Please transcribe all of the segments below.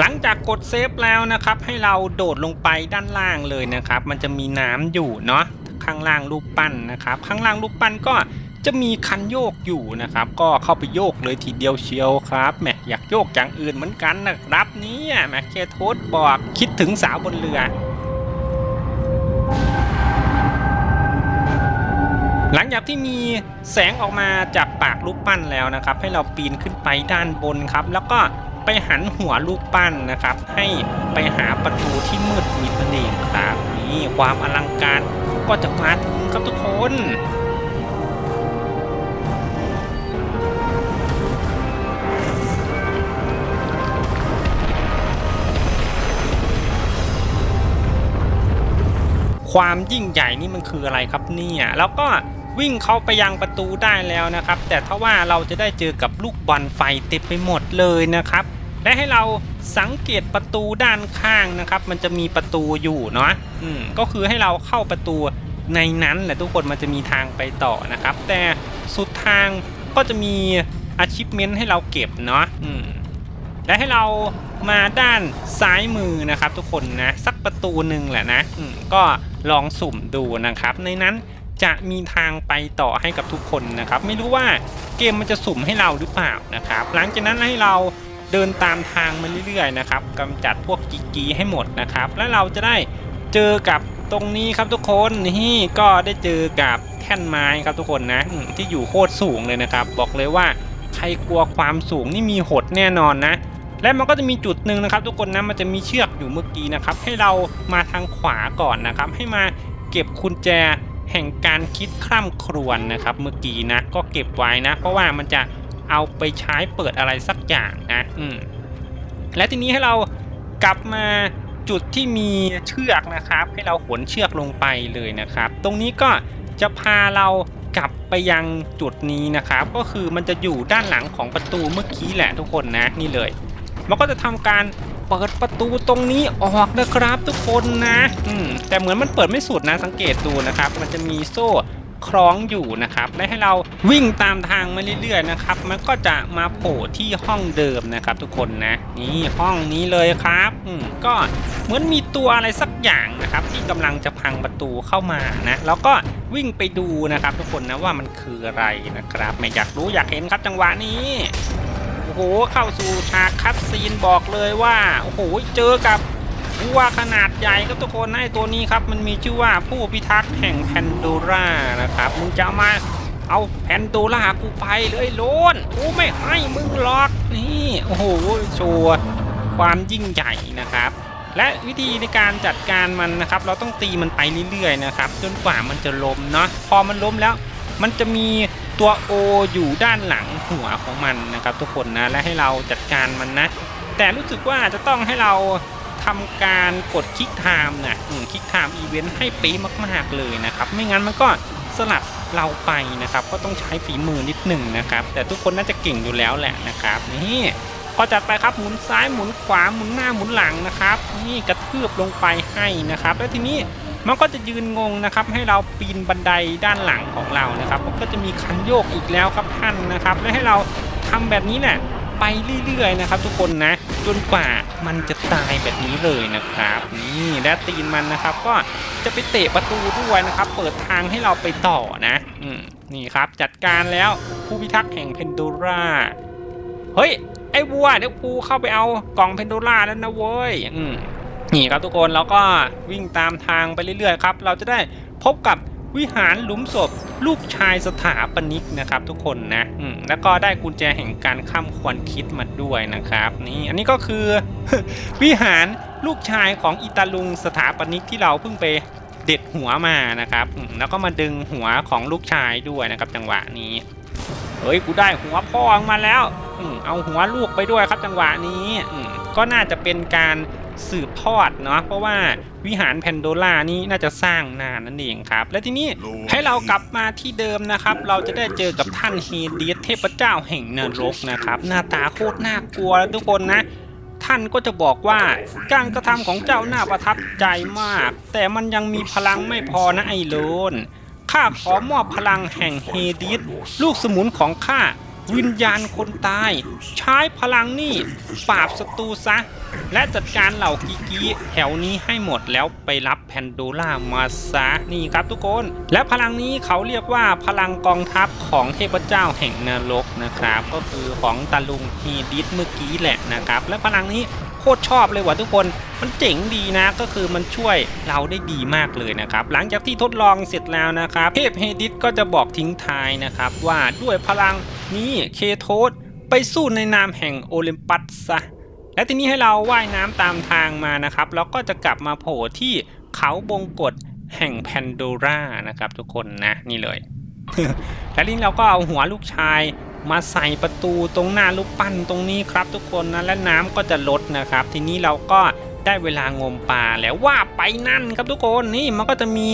หลังจากกดเซฟแล้วนะครับ ให้เราโดดลงไปด้านล่างเลยนะครับ มันจะมีน้ำอยู่เนาะข้างล่างรูปปั้นนะครับ ข้างล่างรูปปั้นก็จะมีคันโยกอยู่นะครับ ก็เข้าไปโยกเลยทีเดียวเชียวครับแหมอยากโยกอย่างอื่นเหมือนกันนะครับนี่แหมเคโทสบอกคิดถึงสาวบนเรือ หลังจากที่มีแสงออกมาจากปากรูปปั้นแล้วนะครับ ให้เราปีนขึ้นไปด้านบนครับ แล้วก็ ไปหันหัวรูปปั้นนะครับ ให้ไปหาประตูที่มืดมิดนั่นเองครับนี่ความอลังการก็จะมาถึงครับทุกคนความยิ่งใหญ่นี่มันคืออะไรครับเนี่ยแล้วก็วิ่งเข้าไปยังประตูได้แล้วนะครับ แต่ถ้าว่าเราจะได้เจอกับลูกบอลไฟเต็มไปหมดเลยนะครับ และให้เราสังเกตประตูด้านข้างนะครับ มันจะมีประตูอยู่เนาะอืมก็คือให้เราเข้าประตูในนั้นแหละทุกคนมันจะมีทางไปต่อนะครับ แต่สุดทางก็จะมี achievement ให้เราเก็บเนาะอืมและให้เรามาด้านซ้ายมือนะครับ ทุกคนนะสักประตูหนึ่งแหละนะอืมก็ลองสุ่มดูนะครับ ในนั้นจะมีทางไปต่อให้กับทุกคนนะครับ ไม่รู้ว่าเกมมันจะสุ่มให้เราหรือเปล่านะครับ หลังจากนั้นให้เรา เดินตามทางมาเรื่อยๆนะครับกำจัดพวกกีกีให้หมดนะครับ แล้วเราจะได้เจอกับตรงนี้ครับทุกคนนี่ก็ได้เจอกับแท่นไม้ครับทุกคนนะที่อยู่โคตรสูงเลยนะครับ บอกเลยว่าใครกลัวความสูงนี่มีหดแน่นอนนะ และมันก็จะมีจุดหนึ่งนะครับ ทุกคนนะมันจะมีเชือกอยู่เมื่อกี้นะครับ ให้เรามาทางขวาก่อนนะครับ ให้มาเก็บกุญแจแห่งการคิดคร่ำครวญนะครับ เมื่อกี้นะก็เก็บไว้นะ เพราะว่ามันจะ เอาไปใช้เปิดอะไรสักอย่างนะอืมและทีนี้ให้เรากลับมาจุดที่มีเชือกนะครับ ให้เราขนเชือกลงไปเลยนะครับ ตรงนี้ก็จะพาเรากลับไปยังจุดนี้นะครับ ก็คือมันจะอยู่ด้านหลังของประตูเมื่อกี้แหละทุกคนนะนี่เลย มันก็จะทำการเปิดประตูตรงนี้ออกนะครับทุกคนนะ อืมแต่เหมือนมันเปิดไม่สุดนะสังเกตดูนะครับ มันจะมีโซ่ คล้องอยู่นะครับและให้เราวิ่งตามทางมาเรื่อยๆนะครับ มันก็จะมาโผล่ที่ห้องเดิมนะครับ ทุกคนนะนี่ห้องนี้เลยครับก็เหมือนมีตัวอะไรสักอย่างนะครับ ที่กำลังจะพังประตูเข้ามานะแล้วก็วิ่งไปดูนะครับ ทุกคนนะว่ามันคืออะไรนะครับ ไม่อยากรู้อยากเห็นครับจังหวะนี้โอ้โหเข้าสู่ฉากคัดซีนบอกเลยว่าโอ้โหเจอกับ วัวขนาดใหญ่ครับทุกคนนะไอ้ตัวนี้ครับมันมีชื่อว่าผู้พิทักษ์แห่งแพนโดรานะครับมึงจะมาเอาแพนโดรากูไปเลยโลนกูไม่ให้มึงหรอกนี่โอ้โหโชว์ความยิ่งใหญ่นะครับ และวิธีในการจัดการมันนะครับ เราต้องตีมันไปเรื่อยๆนะครับ จนกว่ามันจะล้มเนาะพอมันล้มแล้ว มันจะมีตัว O อยู่ด้านหลังหัวของมันนะครับ ทุกคนนะและให้เราจัดการมันนะ แต่รู้สึกว่าจะต้องให้เรา ทำการกดคลิกไทม์นะคลิกไทม์อีเวนต์ให้ป๊ะมาก ๆ เลยนะครับ ไม่งั้นมันก็สลับเราไปนะครับ ก็ต้องใช้ฝีมือนิดหนึ่งนะครับ แต่ทุกคนน่าจะเก่งอยู่แล้วแหละนะครับนี่พอจัดไปครับหมุนซ้ายหมุนขวาหมุนหน้าหมุนหลังนะครับ นี่กระทืบลงไปให้นะครับ แล้วทีนี้มันก็จะยืนงงนะครับ ให้เราปีนบันไดด้านหลังของเรานะครับมันก็จะมีคันโยกอีกแล้วครับท่านนะครับ และให้เราทำแบบนี้เนี่ยไปเรื่อยๆนะครับ ทุกคนนะ จนกว่ามันจะตายแบบนี้เลยนะครับนี่และตีนมันนะครับ ก็จะไปเตะประตูด้วยนะครับ เปิดทางให้เราไปต่อนะอืมนี่ครับจัดการแล้วผู้พิทักษ์แห่งเพนโดราเฮ้ยไอ้วัวเดี๋ยวกูเข้าไปเอากล่องเพนโดราแล้วนะเว้ยอืมนี่ครับทุกคนเราก็วิ่งตามทางไปเรื่อยๆครับ เราจะได้พบกับ วิหารหลุมศพ ลูกชายสถาปนิกนะครับ ทุกคนนะแล้วก็ได้กุญแจแห่งการข้ามควรคิดมาด้วยนะครับ นี่อันนี้ก็คือ วิหารลูกชายของอิตาลุงสถาปนิกที่เราเพิ่งไปเด็ดหัวมานะครับ แล้วก็มาดึงหัวของลูกชายด้วยนะครับ จังหวะนี้เฮ้ยกูได้หัวพ่อมาแล้วเอาหัวลูกไปด้วยครับจังหวะนี้ก็น่าจะเป็นการ สืบทอดเนาะเพราะว่าวิหารแพนโดล่านี่น่าจะสร้างนานนั่นเองครับ และทีนี้ให้เรากลับมาที่เดิมนะครับ เราจะได้เจอกับท่านเฮเดียสเทพเจ้าแห่งนรกนะครับ หน้าตาโคตรน่ากลัวแล้วทุกคนนะท่านก็จะบอกว่าการกระทำของเจ้าน่าประทับใจมาก แต่มันยังมีพลังไม่พอนะไอโลนข้าขอมอบพลังแห่งเฮดิสลูกสมุนของข้า วิญญาณคนตาย ใช้พลังนี่ปราบศัตรูซะ และจัดการเหล่ากีกีแถวนี้ให้หมดแล้วไปรับแพนโดล่ามาซะนี่ครับทุกคน และพลังนี้เขาเรียกว่าพลังกองทัพของเทพเจ้าแห่งนรกนะครับ ก็คือของตาลุงฮีดิสเมื่อกี้แหละนะครับ และพลังนี้โคตรชอบเลยว่ะทุกคน มันเจ๋งดีนะ ก็คือมันช่วยเราได้ดีมากเลยนะครับ หลังจากที่ทดลองเสร็จแล้วนะครับ เทพเฮดิสก็จะบอกทิ้งท้ายนะครับว่าด้วยพลัง นี้เคโทสไปสู้ในนามแห่งโอลิมปัสซะและทีนี้ให้เราว่ายน้ำตามทางมานะครับ แล้วก็จะกลับมาโผล่ที่เขาบงกฎแห่งแพนโดรานะครับทุกคนนะนี่เลยและทีนี้เราก็เอาหัวลูกชายมาใส่ประตูตรงหน้าลูกปั้นตรงนี้ครับทุกคนนะและน้ำก็จะลดนะครับ ทีนี้เราก็ได้เวลางมปลาแล้วว่าไปนั่นครับทุกคนนี่มันก็จะมี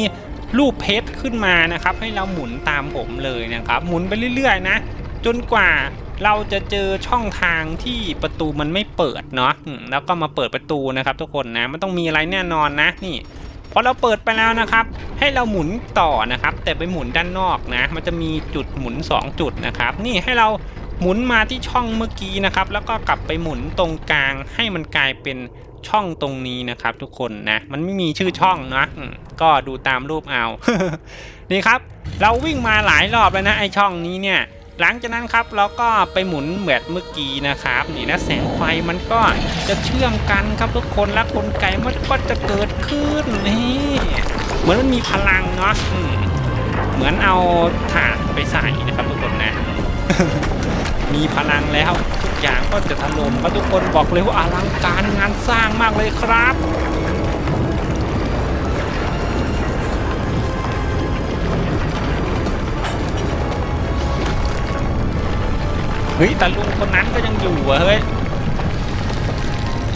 รูปเพชรขึ้นมานะครับ ให้เราหมุนตามผมเลยนะครับ หมุนไปเรื่อยๆนะ จนกว่าเราจะเจอช่องทางที่ประตูมันไม่เปิดเนาะแล้วก็มาเปิดประตูนะครับ ทุกคนนะมันต้องมีอะไรแน่นอนนะนี่พอเราเปิดไปแล้วนะครับ ให้เราหมุนต่อนะครับ แต่ไปหมุนด้านนอกนะ มันจะมีจุดหมุน 2 จุดนะครับ นี่ให้เราหมุนมาที่ช่องเมื่อกี้นะครับ แล้วก็กลับไปหมุนตรงกลางให้มันกลายเป็นช่องตรงนี้นะครับ ทุกคนนะมันไม่มีชื่อช่องนะก็ดูตามรูปเอา นี่ครับ เราวิ่งมาหลายรอบแล้วนะไอช่องนี้เนี่ย หลังจากนั้นครับเราก็ไปหมุนเหมือนเมื่อกี้นะครับนี่นะแสงไฟมันก็จะเชื่อมกันครับทุกคนและกลไกมันก็จะเกิดขึ้นนี่เหมือนมันมีพลังเนาะเหมือนเอาถ่านไปใส่นะครับทุกคนนะมีพลังแล้วทุกอย่างก็จะถล่มครับทุกคนบอกเลยว่าอลังการงานสร้างมากเลยครับ ฮ้ยตาลุงคนนั้นก็ยังอยู่อะเฮ้ย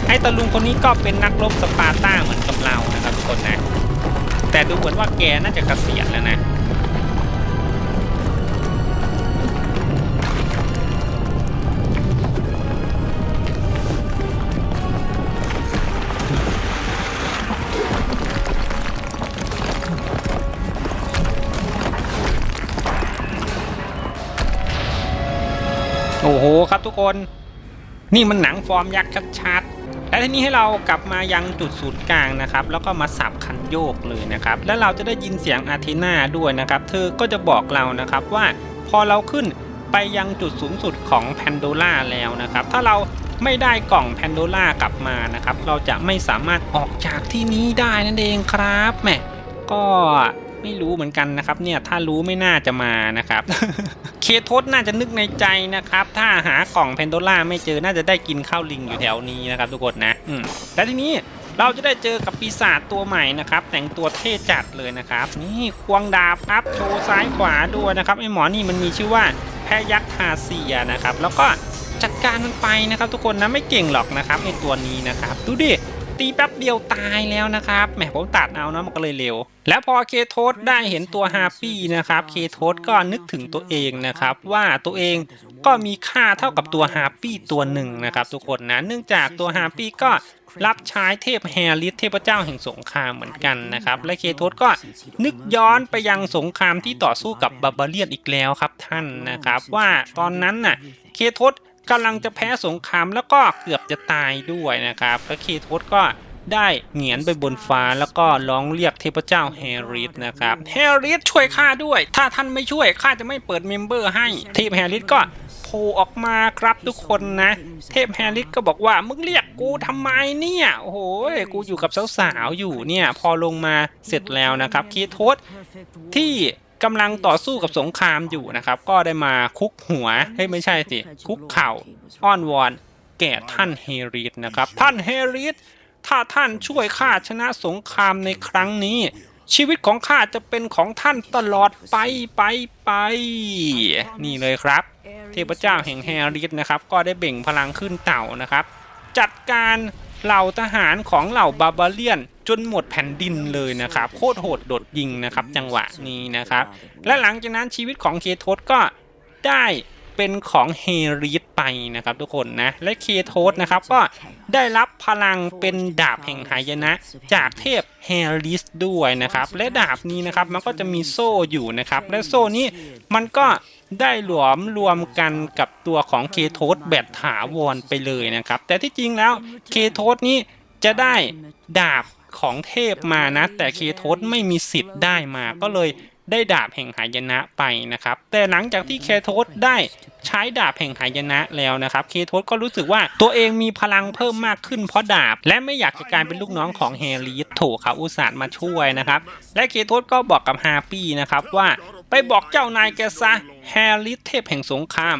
ไอ้ตาลุงคนนี้ก็เป็นนักรบสปาร์ต้าเหมือนกับเรานะครับทุกคนนะ แต่ดูเหมือนว่าแกน่าจะเกษียณแล้วนะ ครับทุกคน นี่มันหนังฟอร์มยักษ์ชัดๆ และทีนี้ให้เรากลับมายังจุดศูนย์กลางนะครับ แล้วก็มาสับคันโยกเลยนะครับ แล้วเราจะได้ยินเสียงอาร์เทนาด้วยนะครับ เธอก็จะบอกเรานะครับว่าพอเราขึ้นไปยังจุดสูงสุดของแพนโดล่าแล้วนะครับ ถ้าเราไม่ได้กล่องแพนโดล่ากลับมานะครับ เราจะไม่สามารถออกจากที่นี้ได้นั่นเองครับแหมก็ ไม่รู้เหมือนกันนะครับเนี่ยถ้ารู้ไม่น่าจะมานะครับ เคทสน่าจะนึกในใจนะครับ ถ้าหากล่องแพนโดล่าไม่เจอน่าจะได้กินข้าวลิงอยู่แถวนี้นะครับทุกคนนะอืมและทีนี้เราจะได้เจอกับปีศาจตัวใหม่นะครับ แต่งตัวเท่จัดเลยนะครับ นี่ควงดาบครับโชว์ซ้ายขวาด้วยนะครับไอหมอนี่มันมีชื่อว่าแพยักษ์ทาเซียนะครับ แล้วก็จัดการมันไปนะครับ ทุกคนนะไม่เก่งหรอกนะครับในตัวนี้นะครับ ดูดิ ตีแป๊บเดียวตายแล้วนะครับแหมผมตัดเอานะมันก็เลยเร็ว แล้วพอเคโทสได้เห็นตัวฮาปี้นะครับเคโทสก็นึกถึงตัวเองนะครับ ว่าตัวเองก็มีค่าเท่ากับตัวฮาปี้ตัวหนึ่งนะครับ ทุกคนนะเนื่องจากตัวฮาปี้ก็รับใช้เทพแฮริสเทพเจ้าแห่งสงครามเหมือนกันนะครับ และเคโทสก็นึกย้อนไปยังสงครามที่ต่อสู้กับบาบาเลียนอีกแล้วครับท่านนะครับ ว่าตอนนั้นน่ะเคโทส กำลังจะแพ้สงครามแล้วก็เกือบจะตายด้วยนะครับแล้วเคโทสก็ได้เหงียนไปบนฟ้าแล้วก็ร้องเรียกเทพเจ้าแฮริสนะครับแฮริสช่วยข้าด้วย ถ้าท่านไม่ช่วยข้าจะไม่เปิดเมมเบอร์ให้เทพแฮริสก็โผล่ออกมาครับทุกคนนะ เทพแฮร์ริสก็บอกว่ามึงเรียกกูทำไมเนี่ยโอ้โหกูอยู่กับสาวๆอยู่เนี่ยพอลงมาเสร็จแล้วนะครับเคโทสที่ กำลังต่อสู้กับสงครามอยู่นะครับ ก็ได้มาคุกหัวเฮ้ยไม่ใช่สิ คุกเข่าอ้อนวอน แก่ท่านเฮริสนะครับ ท่านเฮริสถ้าท่านช่วยข้าชนะสงครามในครั้งนี้ ชีวิตของข้าจะเป็นของท่านตลอดไปไปไป นี่เลยครับ เทพเจ้าแห่งแฮริสนะครับ ก็ได้เบ่งพลังขึ้นเต่านะครับ จัดการเหล่าทหารของเหล่าบาบาเลียน จนหมดแผ่นดินเลยนะครับโคตรโหดโดดยิงนะครับ จังหวะนี้นะครับ และหลังจากนั้นชีวิตของเคโทสก็ได้เป็นของเฮริสไปนะครับทุกคนนะ และเคโทสนะครับก็ได้รับพลังเป็นดาบแห่งหายนะ จากเทพเฮริสด้วยนะครับ และดาบนี้นะครับมันก็จะมีโซ่อยู่นะครับ และโซ่นี้มันก็ได้หลวมรวมกันกับตัวของเคโทสแบบถาวรไปเลยนะครับ แต่ที่จริงแล้วเคโทสนี้จะได้ดาบ ของเทพมานะ แต่เคโทสไม่มีสิทธิ์ได้มาก็เลยได้ดาบแห่งหายนะไปนะครับ แต่หลังจากที่เคโทสได้ใช้ดาบแห่งหายนะแล้วนะครับ เคโทสก็รู้สึกว่าตัวเองมีพลังเพิ่มมากขึ้นเพราะดาบ และไม่อยากจะกลายเป็นลูกน้องของแฮร์รีสถูกเขาอุตส่าห์มาช่วยนะครับ และเคโทสก็บอกกับฮาปี้นะครับว่าไปบอกเจ้านายแกซะแฮร์รีสเทพแห่งสงคราม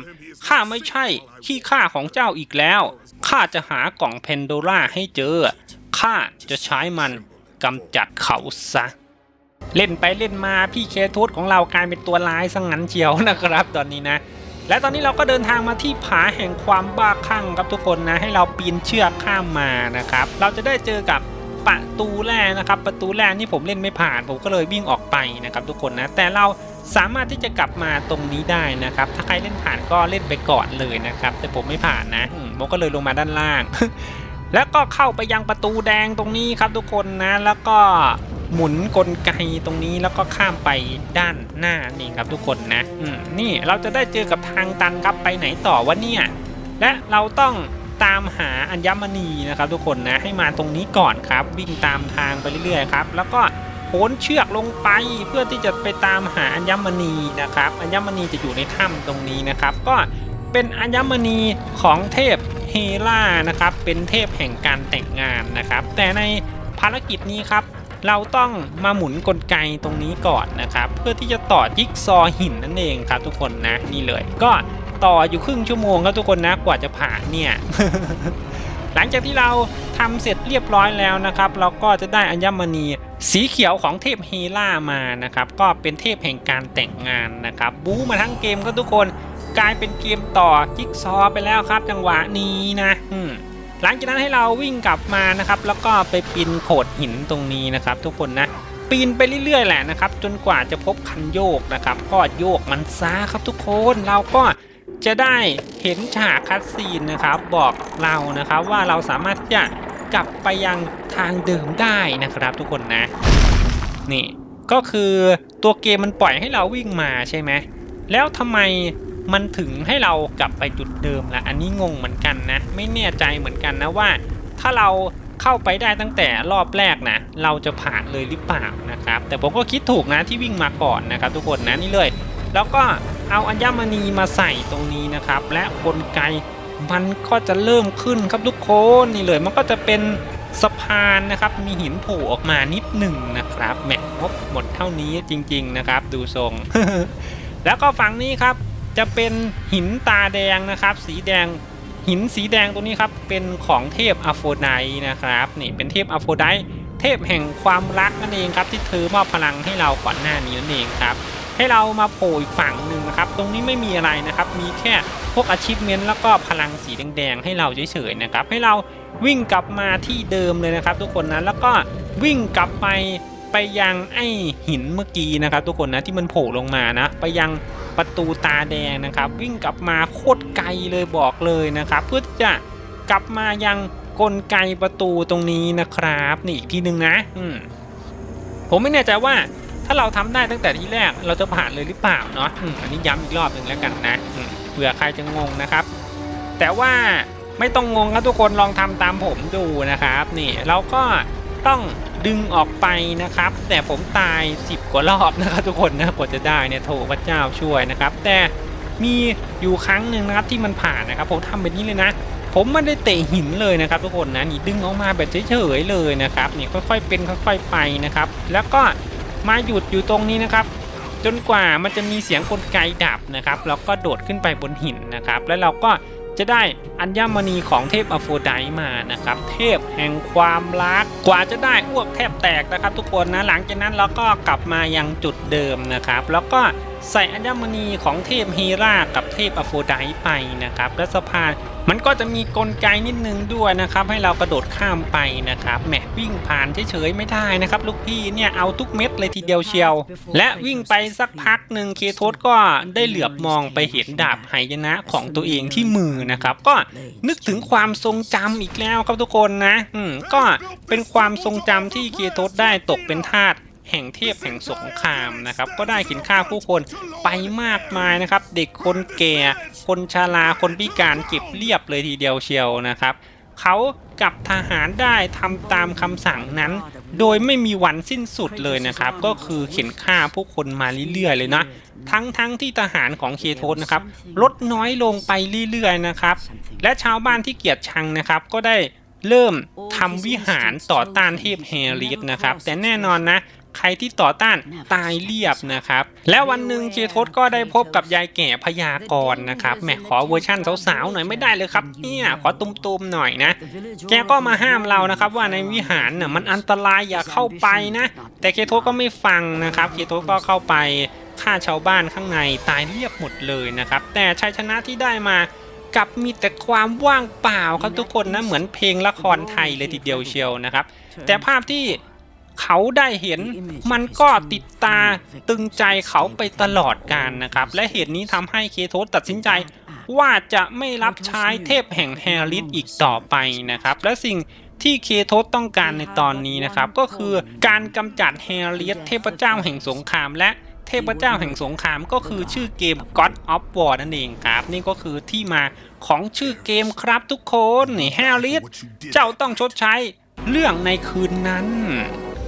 ข้าไม่ใช่ขี้ข้าของเจ้าอีกแล้วข้าจะหากล่องเพนโดล่าให้เจอ ข้าจะใช้มันกำจัดเขาซะ เล่นไปเล่นมาพี่เคทูตของเรากลายเป็นตัวร้ายซะงงันเชียวนะครับ ตอนนี้นะ และตอนนี้เราก็เดินทางมาที่ผาแห่งความบ้าคลั่งครับทุกคนนะ ให้เราปีนเชือกข้ามมานะครับ เราจะได้เจอกับประตูแรกนะครับ ประตูแรกนี่ผมเล่นไม่ผ่าน ผมก็เลยวิ่งออกไปนะครับ ทุกคนนะ แต่เราสามารถที่จะกลับมาตรงนี้ได้นะครับ ถ้าใครเล่นผ่านก็เล่นไปก่อนเลยนะครับ แต่ผมไม่ผ่านนะผมก็เลยลงมาด้านล่าง แล้วก็เข้าไปยังประตูแดงตรงนี้ครับทุกคนนะ แล้วก็หมุนกลไกตรงนี้แล้วก็ข้ามไปด้านหน้านี่ครับทุกคนนะอืมนี่เราจะได้เจอกับทางตันครับไปไหนต่อวะเนี่ยและเราต้องตามหาอัญมณีนะครับทุกคนนะให้มาตรงนี้ก่อนครับ วิ่งตามทางไปเรื่อยๆครับ แล้วก็โหนเชือกลงไปเพื่อที่จะไปตามหาอัญมณีนะครับ อัญมณีจะอยู่ในถ้ำตรงนี้นะครับ ก็เป็นอัญมณีของเทพ ล่านะครับ เป็นเทพแห่งการแต่งงานนะครับ แต่ในภารกิจนี้ครับ เราต้องมาหมุนกลไกตรงนี้ก่อนนะครับ เพื่อที่จะต่อจิ๊กซอหินนั่นเองครับ ทุกคนนะนี่เลย ก็ต่ออยู่ครึ่งชั่วโมงครับทุกคนนะกว่าจะผ่านเนี่ยหลังจากที่เราทำเสร็จเรียบร้อยแล้วนะครับ เราก็จะได้อัญมณีสีเขียวของเทพเฮล่ามานะครับ ก็เป็นเทพแห่งการแต่งงานนะครับ บู๊มาทั้งเกมก็ทุกคน กลายเป็นเกมต่อจิ๊กซอไปแล้วครับ จังหวะนี้นะหลังจากนั้นให้เราวิ่งกลับมานะครับ แล้วก็ไปปีนโขดหินตรงนี้นะครับ ทุกคนนะปีนไปเรื่อยๆแหละนะครับ จนกว่าจะพบคันโยกนะครับ ก็โยกมันซาครับทุกคนเราก็จะได้เห็นฉากคัดซีนนะครับ บอกเรานะครับว่าเราสามารถที่จะกลับไปยังทางเดิมได้นะครับ ทุกคนนะ นี่ก็คือตัวเกมมันปล่อยให้เราวิ่งมาใช่ไหมแล้วทำไม มันถึงให้เรากลับไปจุดเดิมละอันนี้งงเหมือนกันนะ ไม่แน่ใจเหมือนกันนะว่า ถ้าเราเข้าไปได้ตั้งแต่รอบแรกนะ เราจะผ่านเลยหรือเปล่านะครับ แต่ผมก็คิดถูกนะที่วิ่งมาก่อนนะครับ ทุกคนนะนี่เลย แล้วก็เอาอัญมณีมาใส่ตรงนี้นะครับ และกลไกมันก็จะเริ่มขึ้นครับทุกคนนี่เลยมันก็จะเป็นสะพานนะครับมีหินโผล่ออกมานิดหนึ่งนะครับแหมงบหมดเท่านี้จริง ๆ นะครับ ดูทรง แล้วก็ฝั่งนี้ครับ จะเป็นหินตาแดงนะครับ สีแดงหินสีแดงตัวนี้ครับเป็นของเทพอโฟไดนะครับนี่เป็นเทพอโฟไดเทพแห่งความรักนั่นเองครับที่เธอมอบพลังให้เราก่อนหน้านี้นั่นเองครับให้เรามาโผล่อีกฝั่งหนึ่งนะครับ ตรงนี้ไม่มีอะไรนะครับ มีแค่พวก achievement แล้วก็พลังสีแดงๆให้เราเฉยๆนะครับ ให้เราวิ่งกลับมาที่เดิมเลยนะครับ ทุกคนนะแล้วก็วิ่งกลับไปไปยังไอหินเมื่อกี้นะครับ ทุกคนนะที่มันโผล่ลงมานะ ไปยัง ประตูตาแดงนะครับ วิ่งกลับมาโคตรไกลเลยบอกเลยนะครับ เพื่อที่จะกลับมายังกลไกประตูตรงนี้นะครับ นี่อีกทีหนึ่งนะอืผมไม่แน่ใจว่าถ้าเราทำได้ตั้งแต่ที่แรกเราจะผ่านเลยหรือเปล่าเนาะอ,อันนี้ย้ำอีกรอบหนึ่งแล้วกันนะเผื่อใครจะงงนะครับ แต่ว่าไม่ต้องงงครับทุกคนลองทำตามผมดูนะครับ นี่เราก็ต้อง ดึงออกไปนะครับ แต่ผมตาย 10 กว่ารอบนะครับ ทุกคนนะกว่าจะได้เนี่ยโถพระเจ้าช่วยนะครับ แต่มีอยู่ครั้งหนึ่งนะครับที่มันผ่านนะครับ ผมทำแบบนี้เลยนะ ผมไม่ได้เตะหินเลยนะครับ ทุกคนนะนี่ดึงออกมาแบบเฉยๆเลยนะครับนี่ค่อยๆเป็นค่อยๆไปนะครับ แล้วก็มาหยุดอยู่ตรงนี้นะครับ จนกว่ามันจะมีเสียงกลไกดับนะครับแล้วก็โดดขึ้นไปบนหินนะครับ แล้วเราก็ จะได้อัญมณีของเทพอโฟไดามานะครับ เทพแห่งความรักกว่าจะได้อ้วกแทบแตกนะครับ ทุกคนนะหลังจากนั้นเราก็กลับมายังจุดเดิมนะครับ แล้วก็ใส่อัญมณีของเทพเฮรากับเทพอโฟไดไปนะครับและสะพานมันก็จะมีกลไกนิดนึงด้วยนะครับ ให้เรากระโดดข้ามไปนะครับแหมวิ่งผ่านเฉยๆไม่ได้นะครับ ลูกพี่เนี่ยเอาทุกเม็ดเลยทีเดียวเชียว และวิ่งไปสักพักหนึ่งเคโทสก็ได้เหลือบมองไปเห็นดาบไหยนะของตัวเองที่มือนะครับ ก็นึกถึงความทรงจำอีกแล้วครับทุกคนนะ อืมก็เป็นความทรงจำที่เคโทสได้ตกเป็นทาส แห่งเทพแห่งสงครามนะครับ ก็ได้ข็นฆ่าผู้คนไปมากมายนะครับ เด็กคนแก่ คนชราคนพิการเก็บเรียบเลยทีเดียวเชียวนะครับเขากับทหารได้ทำตามคำสั่งนั้น โดยไม่มีวันสิ้นสุดเลยนะครับ ก็คือเข็นฆ่าผู้คนมาเรื่อยๆเลยนะทั้งทั้งที่ทหารของเคโทสนะครับ ลดน้อยลงไปเรื่อยๆนะครับ และชาวบ้านที่เกลียดชังนะครับ ก็ได้เริ่มทำวิหารต่อต้านเทพเฮริสนะครับ แต่แน่นอนนะ ใครที่ต่อต้านตายเรียบนะครับ และวันหนึ่งเคโทสก็ได้พบกับยายแก่พยากรณ์นะครับแหมขอเวอร์ชั่นสาวๆหน่อยไม่ได้เลยครับเนี่ยขอตุ้มๆหน่อยนะ แกก็มาห้ามเรานะครับ ว่าในวิหารน่ะมันอันตรายอย่าเข้าไปนะ แต่เคโทสก็ไม่ฟังนะครับเคโทสก็เข้าไปฆ่าชาวบ้านข้างในตายเรียบหมดเลยนะครับ แต่ชัยชนะที่ได้มากลับมีแต่ความว่างเปล่าครับทุกคนนะเหมือนเพลงละครไทยเลยทีเดียวเชียวนะครับ แต่ภาพที่ เขาได้เห็นมันก็ติดตาตึงใจเขาไปตลอดกาลนะครับ และเหตุนี้ทำให้เคโทสตัดสินใจว่าจะไม่รับใช้เทพแห่งแฮร์ริสอีกต่อไปนะครับ และสิ่งที่เคโทสต้องการในตอนนี้นะครับ ก็คือการกำจัดแฮร์ริสเทพเจ้าแห่งสงครามและเทพเจ้าแห่งสงครามก็คือชื่อเกม God of War นั่นเองครับ นี่ก็คือที่มาของชื่อเกมครับทุกคนนี่แฮร์ริสเจ้าต้องชดใช้เรื่องในคืนนั้น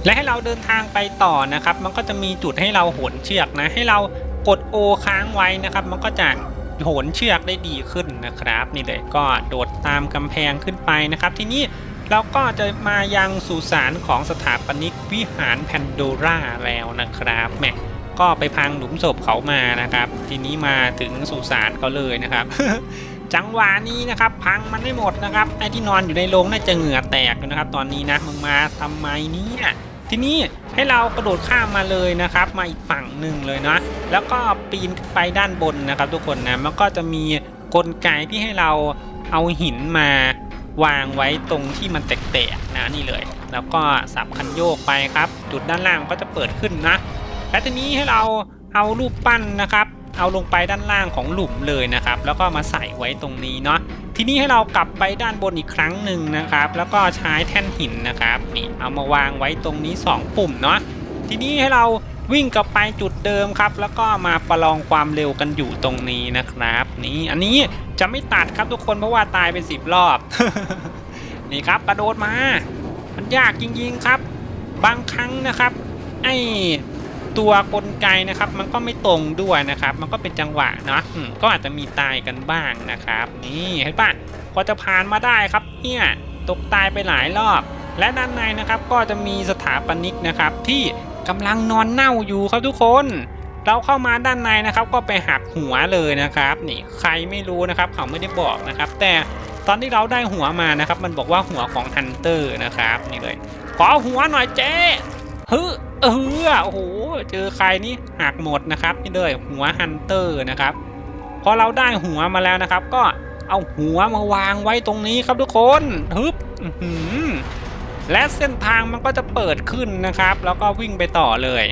และให้เราเดินทางไปต่อนะครับ มันก็จะมีจุดให้เราโหนเชือกนะ ให้เรากดโอค้างไว้นะครับ มันก็จะโหนเชือกได้ดีขึ้นนะครับ นี่เลยก็โดดตามกำแพงขึ้นไปนะครับ ทีนี้เราก็จะมายังสุสานของสถาปนิกวิหารแพนโดราแล้วนะครับแหมก็ไปพังหลุมศพเขามานะครับ ทีนี้มาถึงสุสานเขาเลยนะครับ จังหวะนี้นะครับ พังมันไม่หมดนะครับไอ้ที่นอนอยู่ในโรงน่าจะเหงื่อแตกนะครับ ตอนนี้นะมึงมาทำไมเนี่ย ทีนี้ให้เรากระโดดข้ามมาเลยนะครับ มาอีกฝั่งหนึ่งเลยนะแล้วก็ปีนไปด้านบนนะครับ ทุกคนนะมันก็จะมีกลไกที่ให้เราเอาหินมาวางไว้ตรงที่มันแตกๆนะนี่เลย แล้วก็สับคันโยกไปครับ จุดด้านล่างก็จะเปิดขึ้นนะและทีนี้ให้เราเอารูปปั้นนะครับ เอาลงไปด้านล่างของหลุมเลยนะครับ แล้วก็มาใส่ไว้ตรงนี้เนาะทีนี้ให้เรากลับไปด้านบนอีกครั้งหนึ่งนะครับ แล้วก็ใช้แท่นหินนะครับนี่เอามาวางไว้ตรงนี้ 2 ปุ่มเนาะทีนี้ให้เราวิ่งกลับไปจุดเดิมครับ แล้วก็มาประลองความเร็วกันอยู่ตรงนี้นะครับ นี่อันนี้จะไม่ตัดครับทุกคนเพราะว่าตายไปสิบรอบ นี่ครับกระโดดมา มันยากจริงๆครับ บางครั้งนะครับไอ้ ตัวกลไกนะครับ มันก็ไม่ตรงด้วยนะครับ มันก็เป็นจังหวะเนาะก็อาจจะมีตายกันบ้างนะครับ นี่เห็นปะกว่าจะผ่านมาได้ครับเนี่ยตกตายไปหลายรอบ และด้านในนะครับก็จะมีสถาปนิกนะครับ ที่กำลังนอนเน่าอยู่ครับทุกคน เราเข้ามาด้านในนะครับ ก็ไปหักหัวเลยนะครับ นี่ใครไม่รู้นะครับ เขาไม่ได้บอกนะครับ แต่ตอนที่เราได้หัวมานะครับ มันบอกว่าหัวของฮันเตอร์นะครับนี่เลยขอหัวหน่อยเจ๊ฮึ เออโอ้โห เจอใครนี่หักหมดนะครับ นี่เลยหัวฮันเตอร์นะครับ พอเราได้หัวมาแล้วนะครับ ก็เอาหัวมาวางไว้ตรงนี้ครับทุกคนฮึบและเส้นทางมันก็จะเปิดขึ้นนะครับ แล้วก็วิ่งไปต่อเลย